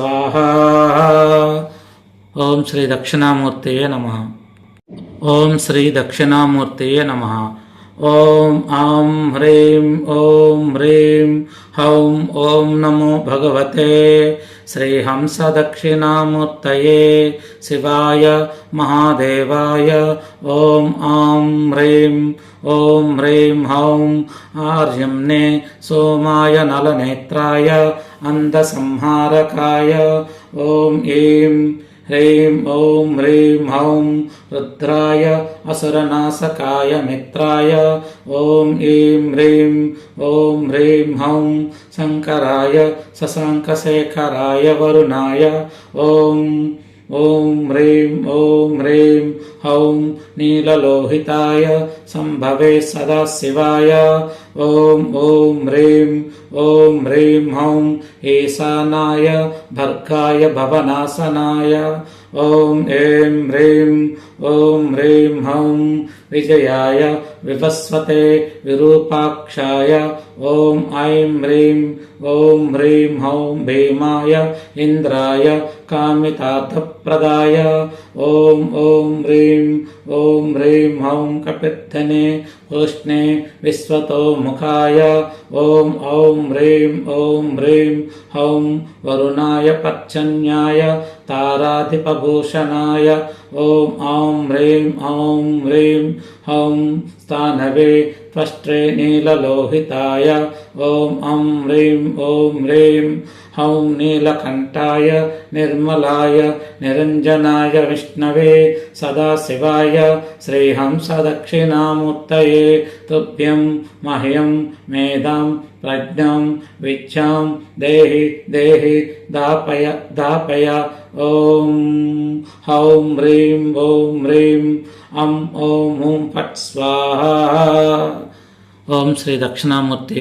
స్వాహా ఓం శ్రీ దక్షిణామూర్తయే నమ ఓం శ్రీ దక్షిణామూర్తయే నమ ఓం ఆం హ్రీం ఓం హ్రీం హౌం ఓం నమో భగవతే. శ్రీహంసదక్షిణామూర్తయే శివాయ మహాదేవాయ. ఓం ఆం హ్రీం ఓం హ్రీం హౌం ఆర్యంనే సోమాయ నలనేత్రాయ అందసంహారకాయ ఓం ఏం హ్రీం ఓం హ్రీం హౌం రుద్రాయ అసురనాశకాయ మిత్రాయ ఓం ఈం హ్రీం ఓం హ్రీం హౌం శంకరాయ శశాంకశేఖరాయ వరుణాయ ఓం ఓం హ్రీం ఓం హ్రీం హౌం నీలలోహితాయ సంభవే సదాశివాయ ఓం ఓం హ్రీం ఓం హ్రీం హౌం ఈశానాయ భర్గాయ భవనాశనాయ. ఓం ఏం హ్రీం ఓం హ్రీం హౌం. విజయాయ వివస్వతే విరూపాక్షాయ. ఓం ఐం హ్రీం ఓం హ్రీం హౌం భీమాయ ఇంద్రాయ కామితార్థప్రదాయ. ఓం ఓం హ్రీం ఓం హ్రీం హౌం కపిద్ధనే ఉష్ణే విశ్వతో ముఖాయ ఓం ఔం హ్రీం ఓం హ్రీం హౌం వరుణాయ పచ్చన్యాయ తారాధిపభూషణాయ ఓం ఔం హ్రీం ఔం హ్రీం హౌం స్థానవే త్వష్ట్రే నీలలోహితాయ ఓం ఔం హ్రీం ఓం హ్రీం హౌం నీలకంఠాయ నిర్మలాయ నిరంజనాయ విష్ణవే సదాశివాయ శ్రీహంస దక్షిణామూర్తయే తుభ్యం మహ్యం మేధాం ప్రజ్ఞాం విద్యాం దేహి దేహి దాపయ దాపయ ఓం హౌం హ్రీం ఓం హ్రీం అం ఓం హూం ఫట్ స్వాహ ఓం శ్రీ దక్షిణామూర్తి